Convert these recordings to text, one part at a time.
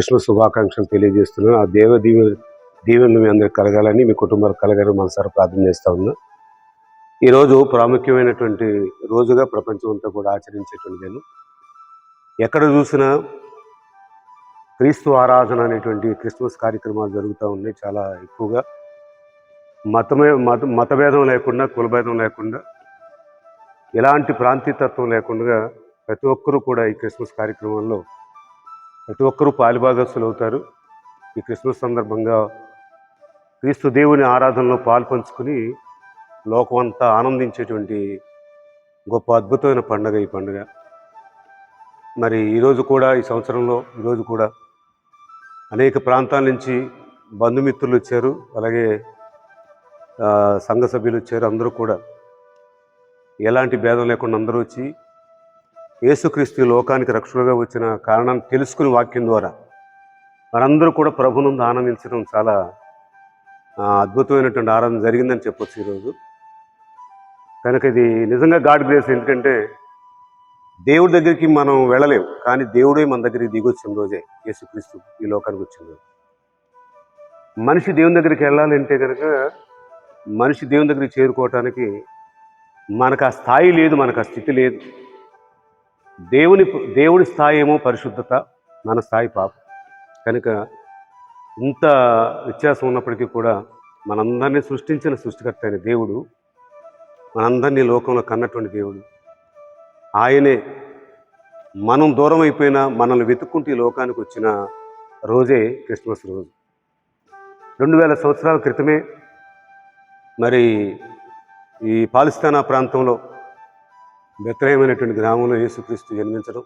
Christmas శుభాకాంక్షలు తెలియజేస్తున్నాను. ఆ దేవ దీవె దీవెనలు మీ అందరికి కలగాలని మీ కుటుంబాలు కలగాలని మనసారి ప్రార్థన చేస్తూ ఉన్నా. ఈరోజు ప్రాముఖ్యమైనటువంటి రోజుగా ప్రపంచం అంతా కూడా ఆచరించేటువంటి నేను ఎక్కడ చూసినా క్రీస్తు ఆరాధన అనేటువంటి క్రిస్మస్ కార్యక్రమాలు జరుగుతూ ఉన్నాయి చాలా ఎక్కువగా. మతమే మత మతభేదం లేకుండా కులభేదం లేకుండా ఎలాంటి ప్రాంతీయతత్వం లేకుండా ప్రతి ఒక్కరూ కూడా ఈ క్రిస్మస్ కార్యక్రమంలో ప్రతి ఒక్కరూ పాలిభాగస్తులు అవుతారు ఈ క్రిస్మస్ సందర్భంగా క్రీస్తు దేవుని ఆరాధనలో పాల్పంచుకుని లోకమంతా ఆనందించేటువంటి గొప్ప అద్భుతమైన పండుగ ఈ పండుగ. మరి ఈరోజు కూడా ఈ సంవత్సరంలో ఈరోజు కూడా అనేక ప్రాంతాల నుంచి బంధుమిత్రులు వచ్చారు. అలాగే సంఘ సభ్యులు వచ్చారు. అందరూ కూడా ఎలాంటి భేదం లేకుండా అందరూ వచ్చి యేసుక్రీస్తు ఈ లోకానికి రక్షణగా వచ్చిన కారణాన్ని తెలుసుకుని వాక్యం ద్వారా మనందరూ కూడా ప్రభును ఆనందించడం చాలా అద్భుతమైనటువంటి ఆరాధన జరిగిందని చెప్పొచ్చు ఈరోజు. కనుక ఇది నిజంగా గాడ్ గ్రేస్ ఎందుకంటే దేవుడి దగ్గరికి మనం వెళ్ళలేము కానీ దేవుడే మన దగ్గరికి దిగొచ్చిన రోజే యేసుక్రీస్తు ఈ లోకానికి వచ్చిన రోజు. మనిషి దేవుని దగ్గరికి వెళ్ళాలంటే కనుక మనిషి దేవుని దగ్గరికి చేరుకోవటానికి మనకు ఆ స్థాయి లేదు మనకు ఆ స్థితి లేదు. దేవుని దేవుడి స్థాయి ఏమో పరిశుద్ధత మన స్థాయి పాపం. కనుక ఇంత వ్యత్యాసం ఉన్నప్పటికీ కూడా మనందరినీ సృష్టించిన సృష్టికర్త అయిన దేవుడు మనందరినీ లోకంలో కన్నటువంటి దేవుడు. ఆయనే మనం దూరం అయిపోయినా మనల్ని వెతుక్కుంటూ ఈ లోకానికి వచ్చిన రోజే క్రిస్మస్ రోజు. రెండు వేల సంవత్సరాల క్రితమే మరి ఈ పాలిస్తానా ప్రాంతంలో బెత్రయమైనటువంటి గ్రామంలో యేసుక్రీస్తు జన్మించడం.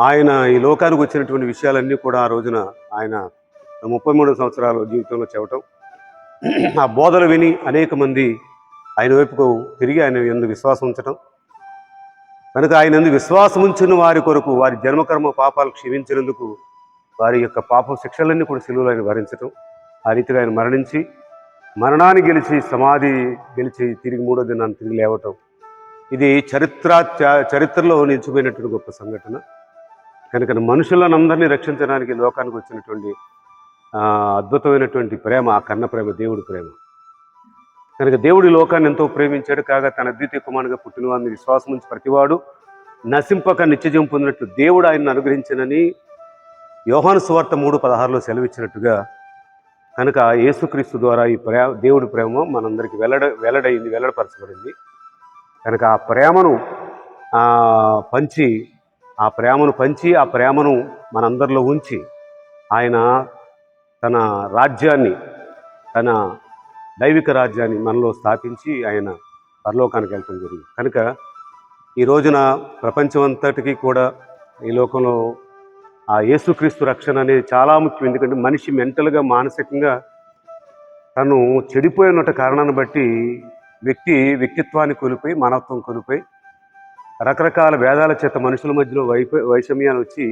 ఆయన ఈ లోకానికి వచ్చినటువంటి విషయాలన్నీ కూడా ఆ రోజున ఆయన ముప్పై మూడు సంవత్సరాల జీవితంలో చెప్పటం. ఆ బోధలు విని అనేక మంది ఆయన వైపుకు తిరిగి ఆయన ఎందు విశ్వాసం ఉంచటం. కనుక ఆయన ఎందు విశ్వాసం ఉంచిన వారి కొరకు వారి జన్మకర్మ పాపాలు క్షమించినందుకు వారి యొక్క పాప శిక్షలన్నీ కూడా సిలువలో ఆయన భరించటం. ఆ రీతిగా ఆయన మరణించి మరణాన్ని గెలిచి సమాధి గెలిచి తిరిగి మూడో దినాన్ని తిరిగి లేవటం. ఇది చరిత్ర చ- చరిత్రలో నిలిచిపోయినటువంటి గొప్ప సంఘటన. కనుక మనుషులనందరినీ రక్షించడానికి లోకానికి వచ్చినటువంటి అద్భుతమైనటువంటి ప్రేమ ఆ కన్న ప్రేమ దేవుడి ప్రేమ. కనుక దేవుడి లోకాన్ని ఎంతో ప్రేమించాడు కాగా తన అద్వితీయ కుమారుగా పుట్టిన వారిని విశ్వాసం నుంచి ప్రతివాడు నశింపక నిత్యజం పొందినట్లు దేవుడు ఆయన్ని అనుగ్రహించనని యోహాను సువార్త మూడు పదహారులో సెలవిచ్చినట్టుగా కనుక యేసుక్రీస్తు ద్వారా ఈ ప్రేమ దేవుడి ప్రేమ మనందరికీ వెల్లడ వెల్లడైంది వెల్లడపరచబడింది. కనుక ఆ ప్రేమను పంచి ఆ ప్రేమను పంచి ఆ ప్రేమను మనందరిలో ఉంచి ఆయన తన రాజ్యాన్ని తన దైవిక రాజ్యాన్ని మనలో స్థాపించి ఆయన పరలోకానికి వెళ్ళటం జరిగింది. కనుక ఈ రోజున ప్రపంచం అంతటికీ కూడా ఈ లోకంలో ఆ యేసుక్రీస్తు రక్షణ అనేది చాలా ముఖ్యం. ఎందుకంటే మనిషి మెంటల్గా మానసికంగా తను చెడిపోయినట్టు కారణాన్ని బట్టి వ్యక్తి వ్యక్తిత్వాన్ని కోల్పోయి మానవత్వం కోల్పోయి రకరకాల వేదాల చేత మనుషుల మధ్యలో వైప వైషమ్యాలు వచ్చి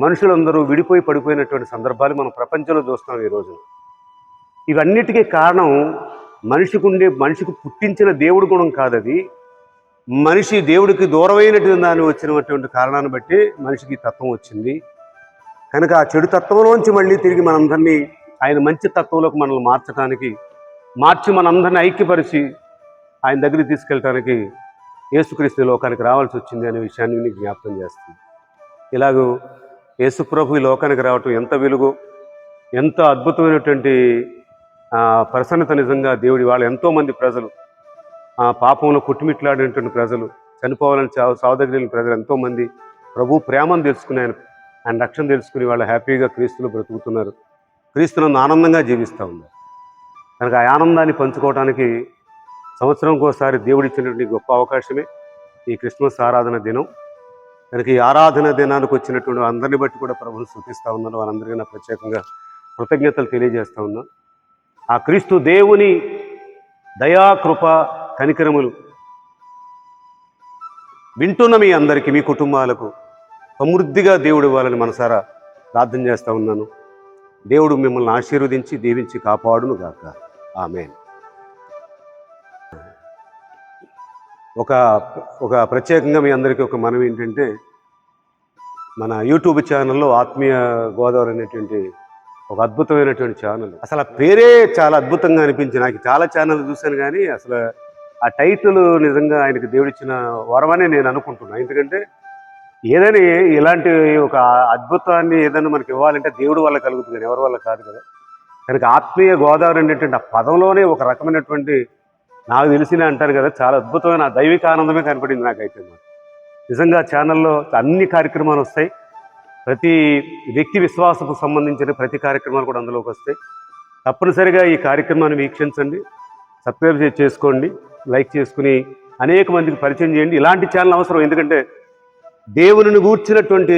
మనుషులందరూ విడిపోయి పడిపోయినటువంటి సందర్భాలు మనం ప్రపంచంలో చూస్తున్నాం ఈ రోజు ఇవన్నిటికీ కారణం మనిషికి ఉండే మనిషికి పుట్టించిన దేవుడి గుణం కాదది. మనిషి దేవుడికి దూరమైనటువంటి దాన్ని వచ్చినటువంటి కారణాన్ని బట్టి మనిషికి తత్వం వచ్చింది. కనుక ఆ చెడు తత్వంలోంచి మళ్ళీ తిరిగి మనందరినీ ఆయన మంచి తత్వంలోకి మనల్ని మార్చడానికి మార్చి మనందరినీ ఐక్యపరిచి ఆయన దగ్గరికి తీసుకెళ్ళటానికి యేసుక్రీస్తు లోకానికి రావాల్సి వచ్చింది అనే విషయాన్ని మీకు జ్ఞాపకం చేస్తుంది. ఇలాగూ యేసుప్రభు ఈ లోకానికి రావటం ఎంత వెలుగు ఎంత అద్భుతమైనటువంటి ప్రసన్నత నిజంగా దేవుడి వాళ్ళు ఎంతోమంది ప్రజలు ఆ పాపంలో కుట్టుమిట్లాడినటువంటి ప్రజలు చనిపోవాలని చావు సావదగిలిన ప్రజలు ఎంతోమంది ప్రభు ప్రేమను తెలుసుకుని ఆయన ఆయన రక్షణ తెలుసుకుని వాళ్ళు హ్యాపీగా క్రీస్తులు బ్రతుకుతున్నారు. క్రీస్తులను ఆనందంగా జీవిస్తూ ఉన్నారు. కనుక ఆ ఆనందాన్ని పంచుకోవడానికి సంవత్సరంకి ఒకసారి గొప్ప అవకాశమే. ఈ క్రిస్మస్ ఆరాధన దినం. కనుక ఈ ఆరాధన దినానికి వచ్చినటువంటి అందరిని బట్టి కూడా ప్రభుని శృతిస్తూ ఉన్నాను. వారందరికీ నా ప్రత్యేకంగా కృతజ్ఞతలు తెలియజేస్తూ ఉన్నాను ఆ క్రీస్తు దేవుని దయాకృప కనికరములు వింటున్న మీ అందరికీ మీ కుటుంబాలకు సమృద్ధిగా దేవుడు ఇవ్వాలని మనసారా ప్రార్థన చేస్తూ ఉన్నాను. దేవుడు మిమ్మల్ని ఆశీర్వదించి దీవించి కాపాడును గాక. ఆమె ఒక ఒక ప్రత్యేకంగా మీ అందరికీ ఒక మనం ఏంటంటే మన యూట్యూబ్ ఛానల్లో ఆత్మీయ గోదావరి అనేటువంటి ఒక అద్భుతమైనటువంటి ఛానల్. అసలు ఆ పేరే చాలా అద్భుతంగా అనిపించింది. నాకు చాలా ఛానల్ చూశాను కానీ అసలు ఆ టైటిల్ నిజంగా ఆయనకి దేవుడిచ్చిన వరమని నేను అనుకుంటున్నాను. ఎందుకంటే ఏదైనా ఇలాంటి ఒక అద్భుతాన్ని ఏదైనా మనకి ఇవ్వాలంటే దేవుడి వల్ల కలుగుతుంది కానీ ఎవరి వల్ల కాదు కదా. కనుక ఆత్మీయ గోదావరి అనేటువంటి ఆ పదంలోనే ఒక రకమైనటువంటి నాకు తెలిసిన అంటారు కదా చాలా అద్భుతమైన దైవిక ఆనందమే కనపడింది నాకైతే నిజంగా ఛానల్లో అన్ని కార్యక్రమాలు వస్తాయి. ప్రతి వ్యక్తి విశ్వాసకు సంబంధించిన ప్రతి కార్యక్రమాలు కూడా అందులోకి వస్తాయి. తప్పనిసరిగా ఈ కార్యక్రమాన్ని వీక్షించండి సబ్స్క్రైబ్ చేసుకోండి లైక్ చేసుకుని అనేక మందికి పరిచయం చేయండి. ఇలాంటి ఛానల్ అవసరం ఎందుకంటే దేవుని గూర్చినటువంటి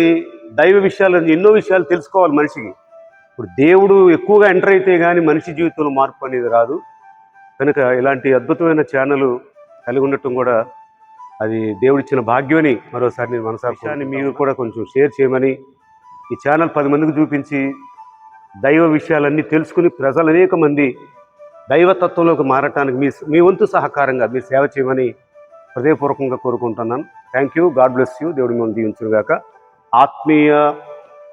దైవ విషయాలు ఎన్నో విషయాలు తెలుసుకోవాలి మనిషికి. ఇప్పుడు దేవుడు ఎక్కువగా ఎంటర్ అయితే కానీ మనిషి జీవితంలో మార్పు అనేది రాదు. కనుక ఇలాంటి అద్భుతమైన ఛానల్ కలిగి ఉండటం కూడా అది దేవుడిచ్చిన భాగ్యమని మరోసారి నేను మనసాన్ని మీరు కూడా కొంచెం షేర్ చేయమని ఈ ఛానల్ పది మందికి చూపించి దైవ విషయాలన్నీ తెలుసుకుని ప్రజలు అనేక మంది దైవతత్వంలోకి మారటానికి మీ మీ వంతు సహకారంగా మీరు సేవ చేయమని హృదయపూర్వకంగా కోరుకుంటున్నాను. Thank you God bless you దేవుడి మనం దీవించుగాక ఆత్మీయ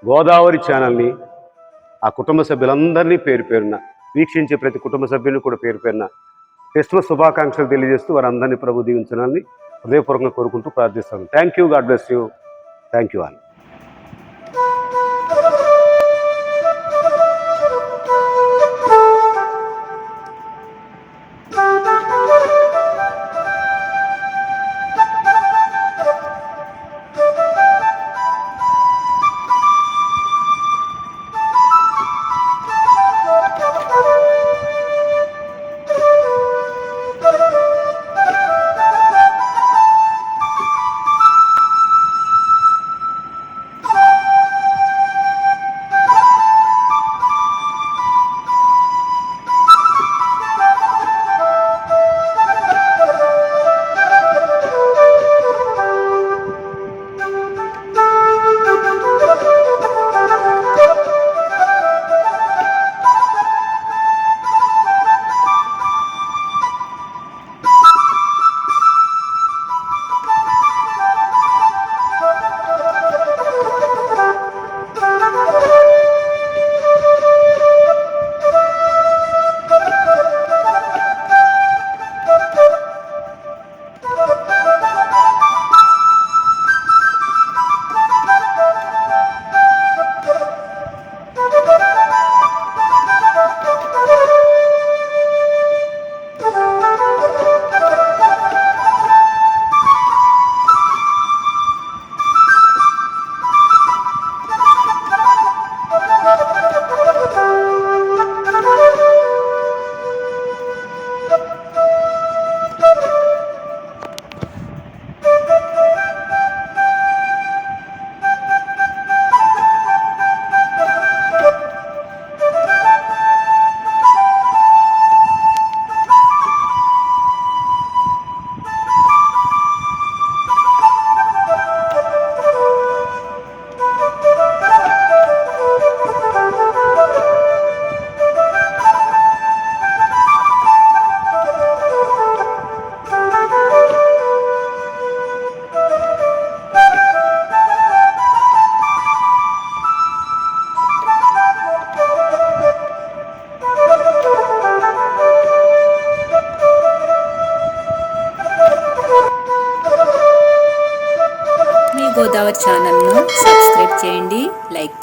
గోదావరి ఛానల్ని ఆ కుటుంబ సభ్యులందరినీ పేరు పేరున వీక్షించే ప్రతి కుటుంబ సభ్యులు కూడా పేరు పేరున క్రిస్మస్ శుభాకాంక్షలు తెలియజేస్తూ వారందరినీ ప్రభు దీవించాలని హృదయపూర్వకంగా కోరుకుంటూ ప్రార్థిస్తాను. Thank you God bless you thank you all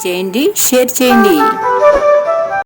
చేయండి షేర్ చేయండి.